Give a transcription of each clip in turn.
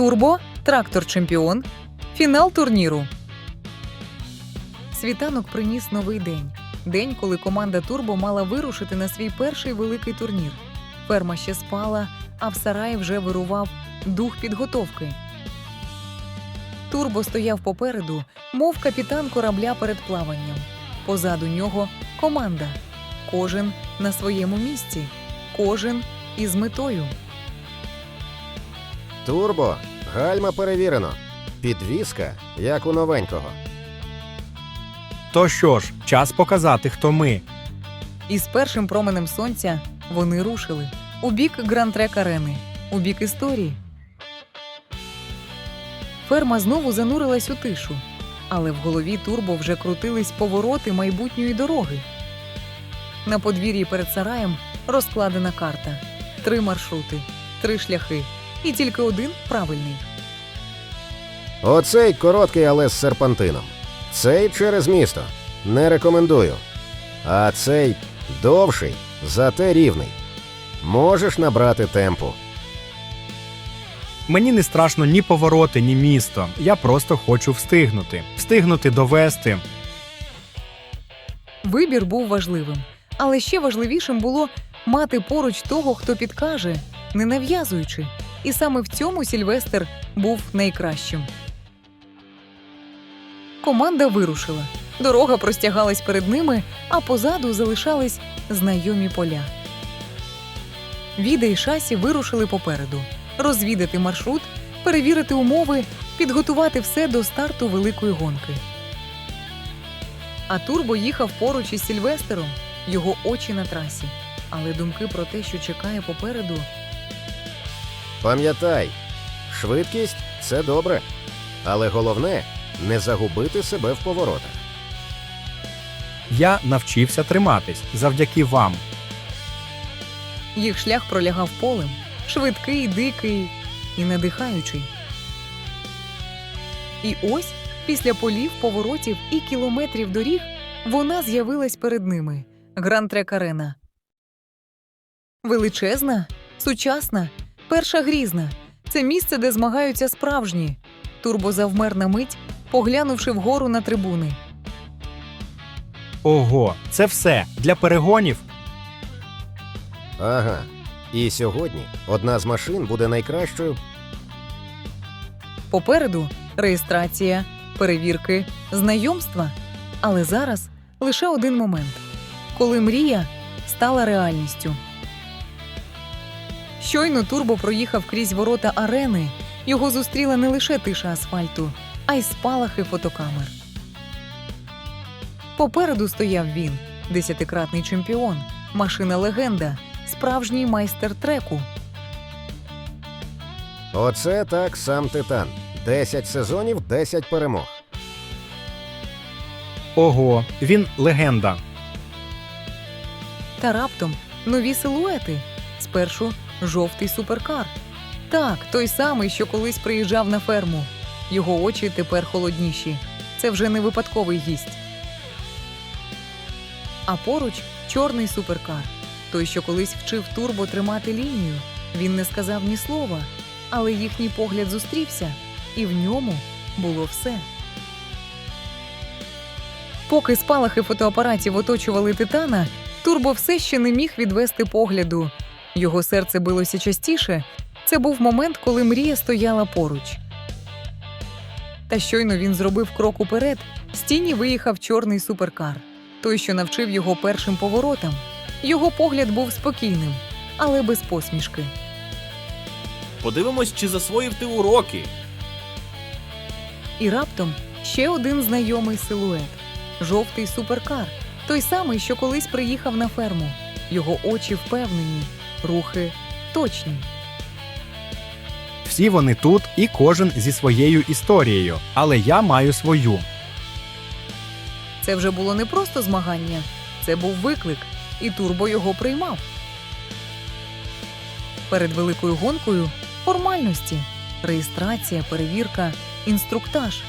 Турбо, трактор чемпіон, фінал турніру. Світанок приніс новий день. День, коли команда Турбо мала вирушити на свій перший великий турнір. Ферма ще спала, а в сараї вже вирував дух підготовки. Турбо стояв попереду, мов капітан корабля перед плаванням. Позаду нього команда. Кожен на своєму місці, кожен із метою. Турбо, гальма перевірено. Підвіска, як у новенького. То що ж, час показати, хто ми. І з першим променем сонця вони рушили у бік Гранд-Трек арени, у бік історії. Ферма знову занурилась у тишу, але в голові Турбо вже крутились повороти майбутньої дороги. На подвір'ї перед сараєм розкладена карта: три маршрути, три шляхи, і тільки один правильний. Оцей короткий, але з серпантином. Цей через місто. Не рекомендую. А цей довший, зате рівний. Можеш набрати темпу. Мені не страшно ні повороти, ні місто. Я просто хочу встигнути. Встигнути довести. Вибір був важливим, але ще важливішим було мати поруч того, хто підкаже, не нав'язуючи. І саме в цьому Сільвестр був найкращим. Команда вирушила. Дорога простягалась перед ними, а позаду залишались знайомі поля. Віда і шасі вирушили попереду, розвідати маршрут, перевірити умови, підготувати все до старту великої гонки. А Турбо їхав поруч із Сільвестером, його очі на трасі. Але думки про те, що чекає попереду, Пам'ятай, швидкість це добре. Але головне не загубити себе в поворотах. Я навчився триматись завдяки вам. їх шлях пролягав полем, швидкий, дикий і надихаючий. І ось, після полів, поворотів і кілометрів доріг, вона з'явилась перед ними Гранд-Трек Арена. Величезна, сучасна, перша грізна. Це місце, де змагаються справжні. Турбо завмер на мить, поглянувши вгору на трибуни. Ого, це все для перегонів. Ага. І сьогодні одна з машин буде найкращою. Попереду реєстрація, перевірки, знайомства. Але зараз лише один момент, коли мрія стала реальністю. Щойно Турбо проїхав крізь ворота арени. Його зустріла не лише тиша асфальту, а й спалахи фотокамер. Попереду стояв він, десятикратний чемпіон, машина легенда, справжній майстер треку. Оце так сам Титан. 10 сезонів, 10 перемог. Ого, він легенда. Та раптом нові силуети. Спершу жовтий суперкар. Так, той самий, що колись приїжджав на ферму. Його очі тепер холодніші. Це вже не випадковий гість. А поруч чорний суперкар. Той, що колись вчив турбо тримати лінію. Він не сказав ні слова, але їхній погляд зустрівся, і в ньому було все. Поки спалахи фотоапаратів оточували титана, Турбо все ще не міг відвести погляду. Його серце билося частіше. Це був момент, коли мрія стояла поруч. Та щойно він зробив крок уперед, з тіні виїхав чорний суперкар, той, що навчив його першим поворотам. Його погляд був спокійним, але без посмішки. Подивимось, чи засвоїв ти уроки. І раптом ще один знайомий силует жовтий суперкар, той самий, що колись приїхав на ферму. Його очі впевнені, рухи точні. Всі вони тут, і кожен зі своєю історією. Але я маю свою. Це вже було не просто змагання, це був виклик, і Турбо його приймав. Перед великою гонкою формальності, реєстрація, перевірка, інструктаж.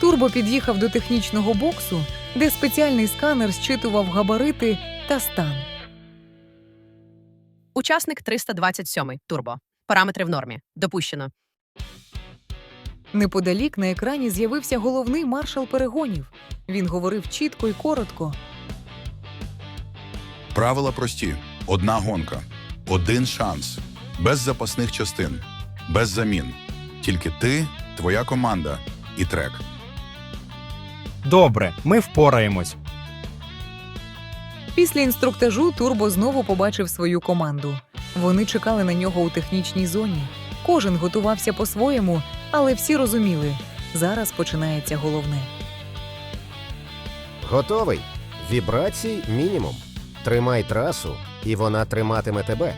Турбо під'їхав до технічного боксу, де спеціальний сканер зчитував габарити та стан. Учасник 327 Турбо. Параметри в нормі. Допущено. Неподалік на екрані з'явився головний маршал перегонів. Він говорив чітко і коротко. Правила прості: одна гонка, один шанс, без запасних частин, без замін. Тільки ти, твоя команда і трек. Добре, ми впораємось. Після інструктажу Турбо знову побачив свою команду. Вони чекали на нього у технічній зоні. Кожен готувався по-своєму, але всі розуміли, зараз починається головне. Готовий. Вібрацій мінімум. Тримай трасу, і вона триматиме тебе.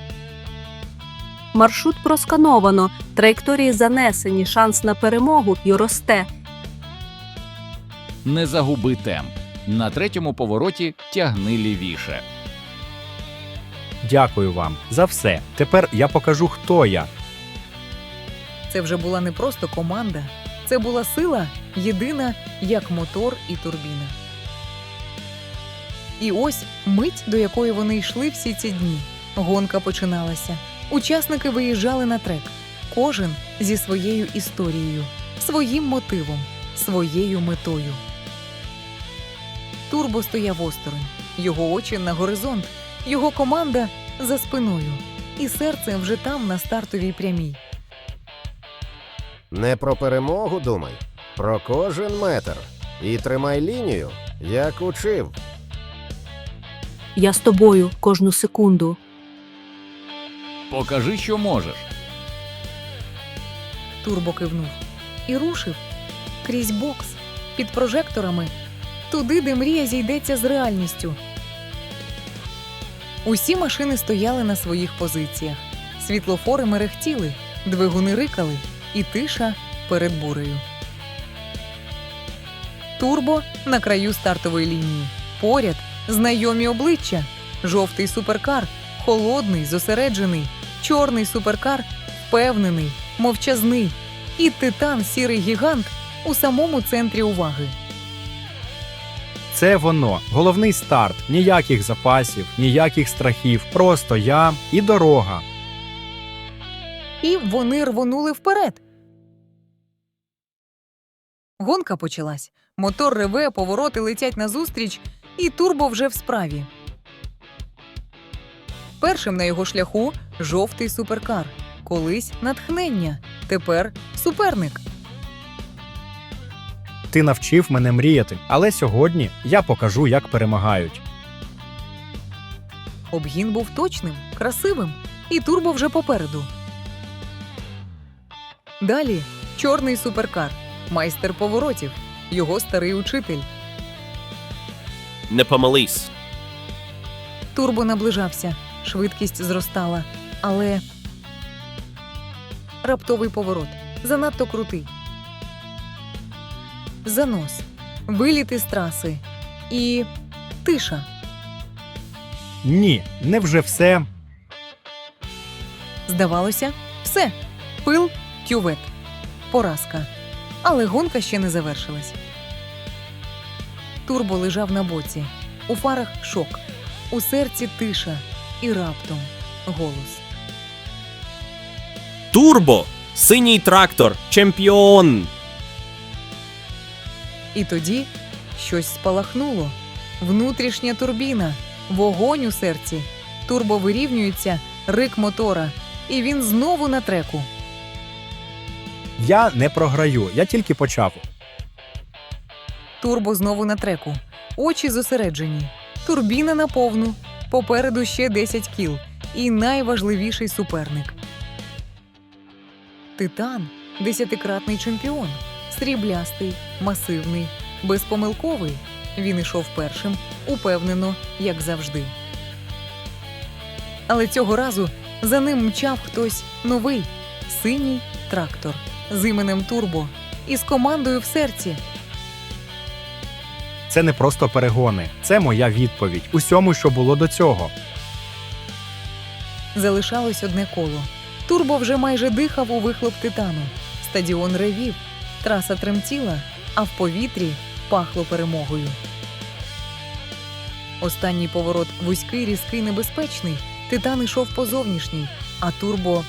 Маршрут проскановано, траєкторії занесені, шанс на перемогу й росте. Не загуби темп. На третьому повороті тягни лівіше. Дякую вам за все. Тепер я покажу, хто я. Це вже була не просто команда, це була сила єдина, як мотор і турбіна. І ось мить, до якої вони йшли всі ці дні. Гонка починалася. Учасники виїжджали на трек, кожен зі своєю історією, своїм мотивом, своєю метою. Турбо стояв осторонь, його очі на горизонт, його команда за спиною, і серце вже там на стартовій прямій. Не про перемогу думай, про кожен метр. І тримай лінію, як учив. Я з тобою кожну секунду. Покажи, що можеш. Турбо кивнув і рушив крізь бокс під прожекторами, туди, де мрія зійдеться з реальністю. Усі машини стояли на своїх позиціях. Світлофори мерехтіли, двигуни рикали, і тиша перед бурею. Турбо на краю стартової лінії. Поряд знайомі обличчя. Жовтий суперкар, холодний, зосереджений, чорний суперкар, впевнений, мовчазний, і титан сірий гігант у самому центрі уваги. Це воно. Головний старт. Ніяких запасів, ніяких страхів. Просто я і дорога. І вони рвонули вперед. Гонка почалась. Мотор реве, повороти летять назустріч, і турбо вже в справі. Першим на його шляху жовтий суперкар. Колись натхнення, тепер суперник. Ти навчив мене мріяти, але сьогодні я покажу, як перемагають. Обгін був точним, красивим, і турбо вже попереду. Далі чорний суперкар, майстер поворотів, його старий учитель. Не помились. Турбо наближався, швидкість зростала, але раптовий поворот занадто крутий. Занос, виліти з траси і тиша. Ні, не вже все. Здавалося, все. Пил, кювет, поразка. Але гонка ще не завершилась. Турбо лежав на боці. У фарах шок, у серці тиша і раптом голос. Турбо! Синій трактор! Чемпіон! І тоді щось спалахнуло. Внутрішня турбіна, вогонь у серці. Турбо вирівнюється, рик мотора, і він знову на треку. Я не програю, я тільки почав. Турбо знову на треку. Очі зосереджені. Турбіна на повну. Попереду ще 10 кіл. І найважливіший суперник. Титан десятикратний чемпіон. Сріблястий, масивний, безпомилковий. Він ішов першим, упевнено, як завжди. Але цього разу за ним мчав хтось новий синій трактор з іменем Турбо і з командою в серці. Це не просто перегони, це моя відповідь усьому, що було до цього. Залишалось одне коло. Турбо вже майже дихав у вихлоп титану. Стадіон ревів, траса тремтіла, а в повітрі пахло перемогою. Останній поворот вузький, різкий, небезпечний. Титан ішов по зовнішній, а турбо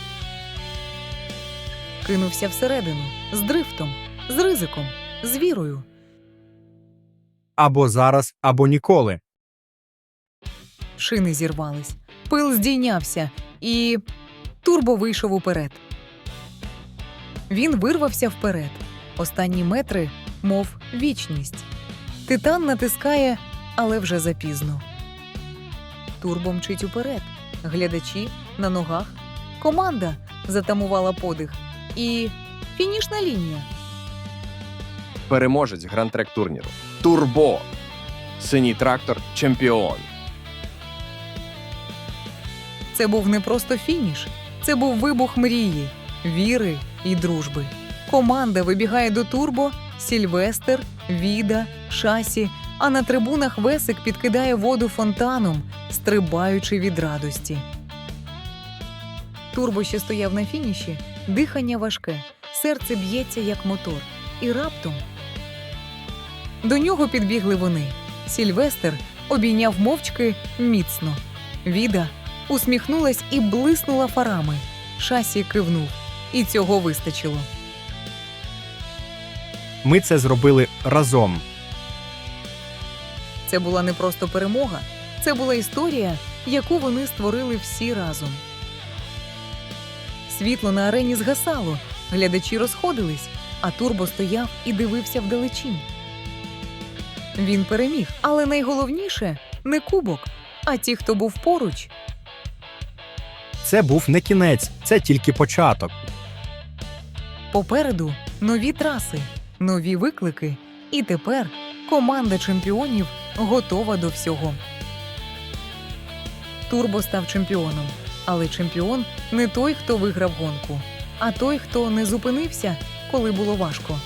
кинувся всередину з дрифтом, з ризиком, з вірою. Або зараз, або ніколи. Шини зірвались, пил здійнявся, і турбо вийшов уперед. Він вирвався вперед. Останні метри, мов вічність. Титан натискає, але вже запізно. Турбо мчить уперед. Глядачі на ногах. Команда затамувала подих. І фінішна лінія. переможець гран-трек турніру. Турбо. Синій трактор чемпіон. Це був не просто фініш, це був вибух мрії, віри і дружби. Команда вибігає до турбо, Сільвестр, Віда, Шасі, а на трибунах Весик підкидає воду фонтаном, стрибаючи від радості. Турбо, що стояв на фініші, дихання важке, серце б'ється як мотор. І раптом до нього підбігли вони. Сільвестр обійняв мовчки міцно. Віда усміхнулась і блиснула фарами. Шасі кивнув, і цього вистачило. Ми це зробили разом. Це була не просто перемога, це була історія, яку вони створили всі разом. Світло на арені згасало, глядачі розходились, а Турбо стояв і дивився вдалечінь. Він переміг, але найголовніше не кубок, а ті, хто був поруч, Це був не кінець, це тільки початок. Попереду нові траси, нові виклики, і тепер команда чемпіонів готова до всього. Турбо став чемпіоном, але чемпіон не той, хто виграв гонку, а той, хто не зупинився, коли було важко.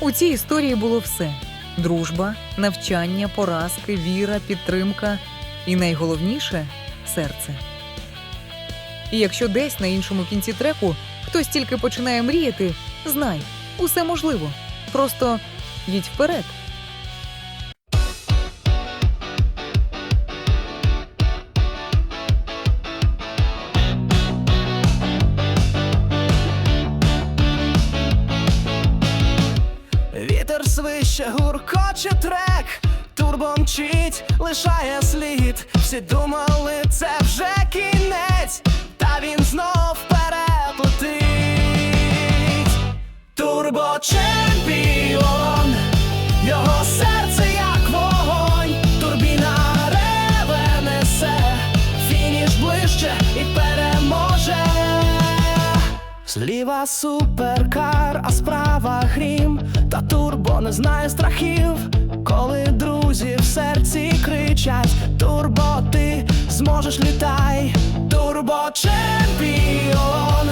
У цій історії було все: дружба, навчання, поразки, віра, підтримка і найголовніше серце. І якщо десь на іншому кінці треку хтось тільки починає мріяти, знай, усе можливо. Просто їдь вперед. Вітер свище, гуркоче трек, турбо мчить, лишає слід. Всі думали, це вже кінець, та він знов Турбо чемпіон, його серце як вогонь, турбіна реве несе, фініш ближче і переможе. Зліва суперкар, а справа грім, та турбо не знає страхів, коли друзі в серці кричать: Турбо, ти зможеш літай, турбо чемпіон,